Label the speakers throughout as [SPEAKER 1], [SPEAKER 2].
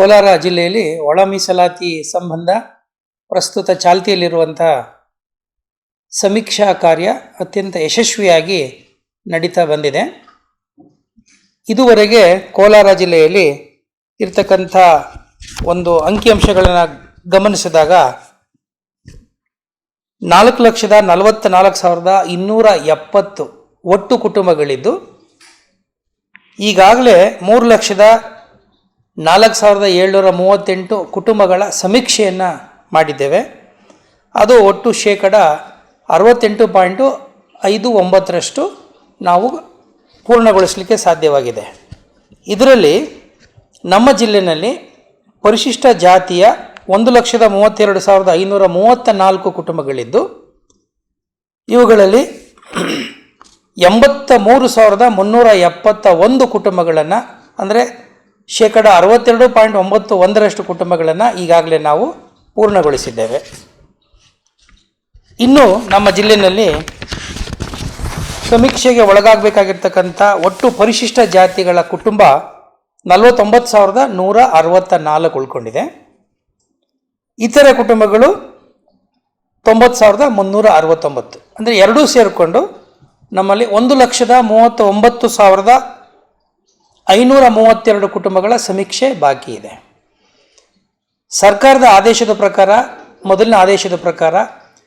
[SPEAKER 1] ಕೋಲಾರ ಜಿಲ್ಲೆಯಲ್ಲಿ ಒಳ ಮೀಸಲಾತಿ ಸಂಬಂಧ ಪ್ರಸ್ತುತ ಚಾಲ್ತಿಯಲ್ಲಿರುವಂಥ ಸಮೀಕ್ಷಾ ಕಾರ್ಯ ಅತ್ಯಂತ ಯಶಸ್ವಿಯಾಗಿ ನಡೀತಾ ಬಂದಿದೆ. ಇದುವರೆಗೆ ಕೋಲಾರ ಜಿಲ್ಲೆಯಲ್ಲಿ ಇರ್ತಕ್ಕಂಥ ಒಂದು ಅಂಕಿಅಂಶಗಳನ್ನು ಗಮನಿಸಿದಾಗ ನಾಲ್ಕು ಲಕ್ಷದ ನಲವತ್ತ ನಾಲ್ಕು ಸಾವಿರದ ಇನ್ನೂರ ಎಪ್ಪತ್ತು ಒಟ್ಟು ಕುಟುಂಬಗಳಿದ್ದು, ಈಗಾಗಲೇ ಮೂರು ಲಕ್ಷದ ನಾಲ್ಕು ಸಾವಿರದ ಏಳ್ನೂರ ಮೂವತ್ತೆಂಟು ಕುಟುಂಬಗಳ ಸಮೀಕ್ಷೆಯನ್ನು ಮಾಡಿದ್ದೇವೆ. ಅದು ಒಟ್ಟು ಶೇಕಡ ಅರವತ್ತೆಂಟು ಪಾಯಿಂಟು ಐದು ಒಂಬತ್ತರಷ್ಟು ನಾವು ಪೂರ್ಣಗೊಳಿಸಲಿಕ್ಕೆ ಸಾಧ್ಯವಾಗಿದೆ. ಇದರಲ್ಲಿ ನಮ್ಮ ಜಿಲ್ಲೆಯಲ್ಲಿ ಪರಿಶಿಷ್ಟ ಜಾತಿಯ ಒಂದು ಲಕ್ಷದ ಮೂವತ್ತೆರಡು ಸಾವಿರದ ಐನೂರ ಮೂವತ್ತ ನಾಲ್ಕು ಕುಟುಂಬಗಳಿದ್ದು, ಇವುಗಳಲ್ಲಿ ಎಂಬತ್ತ ಮೂರು ಸಾವಿರದ ಮುನ್ನೂರ ಎಪ್ಪತ್ತ ಒಂದು ಕುಟುಂಬಗಳನ್ನು, ಅಂದರೆ ಶೇಕಡ ಅರವತ್ತೆರಡು ಪಾಯಿಂಟ್ ಒಂಬತ್ತು ಒಂದರಷ್ಟು ಕುಟುಂಬಗಳನ್ನು ಈಗಾಗಲೇ ನಾವು ಪೂರ್ಣಗೊಳಿಸಿದ್ದೇವೆ. ಇನ್ನು ನಮ್ಮ ಜಿಲ್ಲೆಯಲ್ಲಿ ಸಮೀಕ್ಷೆಗೆ ಒಳಗಾಗಬೇಕಾಗಿರ್ತಕ್ಕಂಥ ಒಟ್ಟು ಪರಿಶಿಷ್ಟ ಜಾತಿಗಳ ಕುಟುಂಬ ನಲವತ್ತೊಂಬತ್ತು ಸಾವಿರದ ನೂರ ಅರವತ್ತ ನಾಲ್ಕು ಉಳ್ಕೊಂಡಿದೆ. ಇತರೆ ಕುಟುಂಬಗಳು ತೊಂಬತ್ತು ಸಾವಿರದ ಮುನ್ನೂರ ಅರವತ್ತೊಂಬತ್ತು. ಅಂದರೆ ಎರಡೂ ಸೇರಿಕೊಂಡು ನಮ್ಮಲ್ಲಿ ಒಂದು ಲಕ್ಷದ ಮೂವತ್ತ ಒಂಬತ್ತು ಸಾವಿರದ ಐನೂರ ಮೂವತ್ತೆರಡು ಕುಟುಂಬಗಳ ಸಮೀಕ್ಷೆ ಬಾಕಿ ಇದೆ. ಸರ್ಕಾರದ ಆದೇಶದ ಪ್ರಕಾರ, ಮೊದಲಿನ ಆದೇಶದ ಪ್ರಕಾರ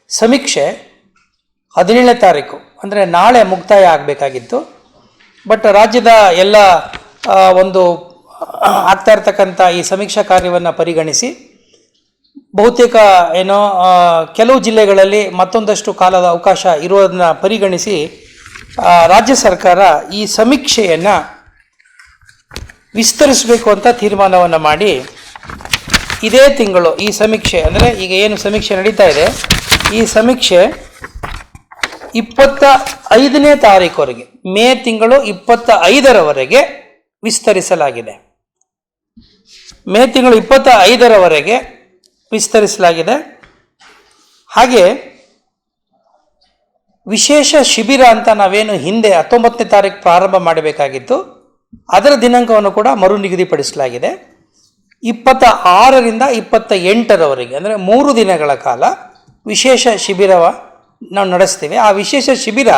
[SPEAKER 1] ಸಮೀಕ್ಷೆ ಹದಿನೇಳನೇ ತಾರೀಕು, ಅಂದರೆ ನಾಳೆ ಮುಕ್ತಾಯ ಆಗಬೇಕಾಗಿತ್ತು. ಬಟ್ ರಾಜ್ಯದ ಎಲ್ಲ ಒಂದು, ಆಗ್ತಾ ಇರ್ತಕ್ಕಂಥ ಈ ಸಮೀಕ್ಷಾ ಕಾರ್ಯವನ್ನು ಪರಿಗಣಿಸಿ, ಬಹುತೇಕ ಏನೋ ಕೆಲವು ಜಿಲ್ಲೆಗಳಲ್ಲಿ ಮತ್ತೊಂದಷ್ಟು ಕಾಲದ ಅವಕಾಶ ಇರೋದನ್ನ ಪರಿಗಣಿಸಿ ರಾಜ್ಯ ಸರ್ಕಾರ ಈ ಸಮೀಕ್ಷೆಯನ್ನು ವಿಸ್ತರಿಸಬೇಕು ಅಂತ ತೀರ್ಮಾನವನ್ನು ಮಾಡಿ ಇದೇ ತಿಂಗಳು ಈ ಸಮೀಕ್ಷೆ, ಅಂದರೆ ಈಗ ಏನು ಸಮೀಕ್ಷೆ ನಡೀತಾ ಇದೆ, ಈ ಸಮೀಕ್ಷೆ ಇಪ್ಪತ್ತ ಐದನೇ ತಾರೀಕುವರೆಗೆ, ಮೇ ತಿಂಗಳು ಇಪ್ಪತ್ತ ಐದರವರೆಗೆ ವಿಸ್ತರಿಸಲಾಗಿದೆ. ಮೇ ತಿಂಗಳು ಇಪ್ಪತ್ತ ಐದರವರೆಗೆ ವಿಸ್ತರಿಸಲಾಗಿದೆ. ಹಾಗೆ ವಿಶೇಷ ಶಿಬಿರ ಅಂತ ನಾವೇನು ಹಿಂದೆ ಹತ್ತೊಂಬತ್ತನೇ ತಾರೀಕು ಪ್ರಾರಂಭ ಮಾಡಬೇಕಾಗಿತ್ತು. ಅದರ ದಿನಾಂಕವನ್ನು ಕೂಡ ಮರು ನಿಗದಿಪಡಿಸಲಾಗಿದೆ. ಇಪ್ಪತ್ತ ಆರರಿಂದ ಇಪ್ಪತ್ತ ಎಂಟರವರೆಗೆ ಅಂದರೆ ಮೂರು ದಿನಗಳ ಕಾಲ ವಿಶೇಷ ಶಿಬಿರವ ನಾವು ನಡೆಸ್ತೀವಿ. ಆ ವಿಶೇಷ ಶಿಬಿರ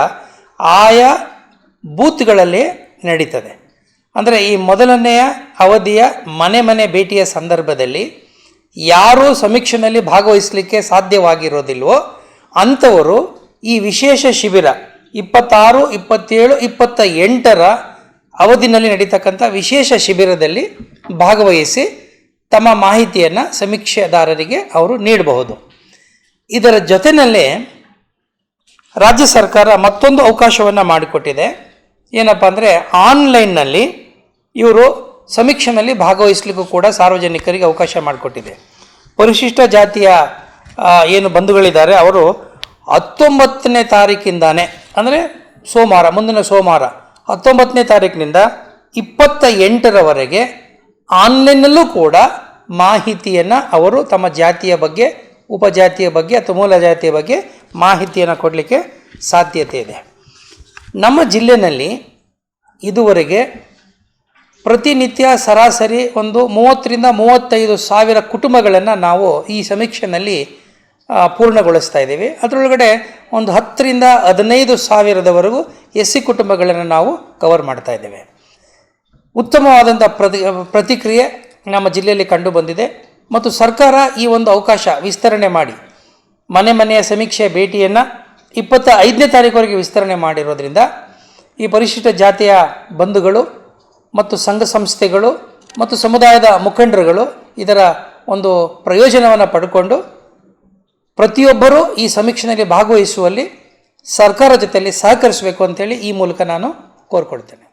[SPEAKER 1] ಆಯಾ ಬೂತ್ಗಳಲ್ಲಿ ನಡೀತದೆ. ಅಂದರೆ ಈ ಮೊದಲನೆಯ ಅವಧಿಯ ಮನೆ ಮನೆ ಭೇಟಿಯ ಸಂದರ್ಭದಲ್ಲಿ ಯಾರೂ ಸಮೀಕ್ಷೆಯಲ್ಲಿ ಭಾಗವಹಿಸಲಿಕ್ಕೆ ಸಾಧ್ಯವಾಗಿರೋದಿಲ್ವೋ ಅಂಥವರು ಈ ವಿಶೇಷ ಶಿಬಿರ ಇಪ್ಪತ್ತಾರು, ಇಪ್ಪತ್ತೇಳು ಇಪ್ಪತ್ತ ಎಂಟರ ಅವಧಿನಲ್ಲಿ ನಡೀತಕ್ಕಂಥ ವಿಶೇಷ ಶಿಬಿರದಲ್ಲಿ ಭಾಗವಹಿಸಿ ತಮ್ಮ ಮಾಹಿತಿಯನ್ನು ಸಮೀಕ್ಷೆದಾರರಿಗೆ ಅವರು ನೀಡಬಹುದು. ಇದರ ಜೊತೆಯಲ್ಲೇ ರಾಜ್ಯ ಸರ್ಕಾರ ಮತ್ತೊಂದು ಅವಕಾಶವನ್ನು ಮಾಡಿಕೊಟ್ಟಿದೆ. ಏನಪ್ಪ ಅಂದರೆ ಆನ್ಲೈನ್ನಲ್ಲಿ ಇವರು ಸಮೀಕ್ಷೆಯಲ್ಲಿ ಭಾಗವಹಿಸಲಿಕ್ಕೂ ಕೂಡ ಸಾರ್ವಜನಿಕರಿಗೆ ಅವಕಾಶ ಮಾಡಿಕೊಟ್ಟಿದೆ. ಪರಿಶಿಷ್ಟ ಜಾತಿಯ ಏನು ಬಂಧುಗಳಿದ್ದಾರೆ, ಅವರು ಹತ್ತೊಂಬತ್ತನೇ ತಾರೀಕಿಂದಾನೇ, ಅಂದರೆ ಸೋಮವಾರ, ಮುಂದಿನ ಸೋಮವಾರ ಹತ್ತೊಂಬತ್ತನೇ ತಾರೀಕಿನಿಂದ ಇಪ್ಪತ್ತ ಎಂಟರವರೆಗೆ ಆನ್ಲೈನ್ನಲ್ಲೂ ಕೂಡ ಮಾಹಿತಿಯನ್ನು ಅವರು ತಮ್ಮ ಜಾತಿಯ ಬಗ್ಗೆ, ಉಪಜಾತಿಯ ಬಗ್ಗೆ ಅಥವಾ ಮೂಲ ಜಾತಿಯ ಬಗ್ಗೆ ಮಾಹಿತಿಯನ್ನು ಕೊಡಲಿಕ್ಕೆ ಸಾಧ್ಯತೆ ಇದೆ. ನಮ್ಮ ಜಿಲ್ಲೆಯಲ್ಲಿ ಇದುವರೆಗೆ ಪ್ರತಿನಿತ್ಯ ಸರಾಸರಿ ಒಂದು ಮೂವತ್ತರಿಂದ ಮೂವತ್ತೈದು ಸಾವಿರ ಕುಟುಂಬಗಳನ್ನು ನಾವು ಈ ಸಮೀಕ್ಷೆಯಲ್ಲಿ ಪೂರ್ಣಗೊಳಿಸ್ತಾ ಇದ್ದೀವಿ. ಅದರೊಳಗಡೆ ಒಂದು ಹತ್ತರಿಂದ ಹದಿನೈದು ಸಾವಿರದವರೆಗೂ ಎಸ್ ಸಿ ಕುಟುಂಬಗಳನ್ನು ನಾವು ಕವರ್ ಮಾಡ್ತಾ ಇದ್ದೇವೆ. ಉತ್ತಮವಾದಂಥ ಪ್ರತಿ, ಪ್ರತಿಕ್ರಿಯೆ ನಮ್ಮ ಜಿಲ್ಲೆಯಲ್ಲಿ ಕಂಡು ಬಂದಿದೆ. ಮತ್ತು ಸರ್ಕಾರ ಈ ಒಂದು ಅವಕಾಶ ವಿಸ್ತರಣೆ ಮಾಡಿ ಮನೆ ಮನೆಯ ಸಮೀಕ್ಷೆ ಭೇಟಿಯನ್ನು ಇಪ್ಪತ್ತ ಐದನೇ ತಾರೀಕುವರೆಗೆ ವಿಸ್ತರಣೆ ಮಾಡಿರೋದ್ರಿಂದ ಈ ಪರಿಶಿಷ್ಟ ಜಾತಿಯ ಬಂಧುಗಳು ಮತ್ತು ಸಂಘ ಸಂಸ್ಥೆಗಳು ಮತ್ತು ಸಮುದಾಯದ ಮುಖಂಡರುಗಳು ಇದರ ಒಂದು ಪ್ರಯೋಜನವನ್ನು ಪಡ್ಕೊಂಡು ಪ್ರತಿಯೊಬ್ಬರೂ ಈ ಸಮೀಕ್ಷೆಯಲ್ಲಿ ಭಾಗವಹಿಸುವಲ್ಲಿ ಸರ್ಕಾರ ಜೊತೆಯಲ್ಲಿ ಸಹಕರಿಸಬೇಕು ಅಂತೇಳಿ ಈ ಮೂಲಕ ನಾನು ಕೋರ್ಕೊಳ್ತೇನೆ.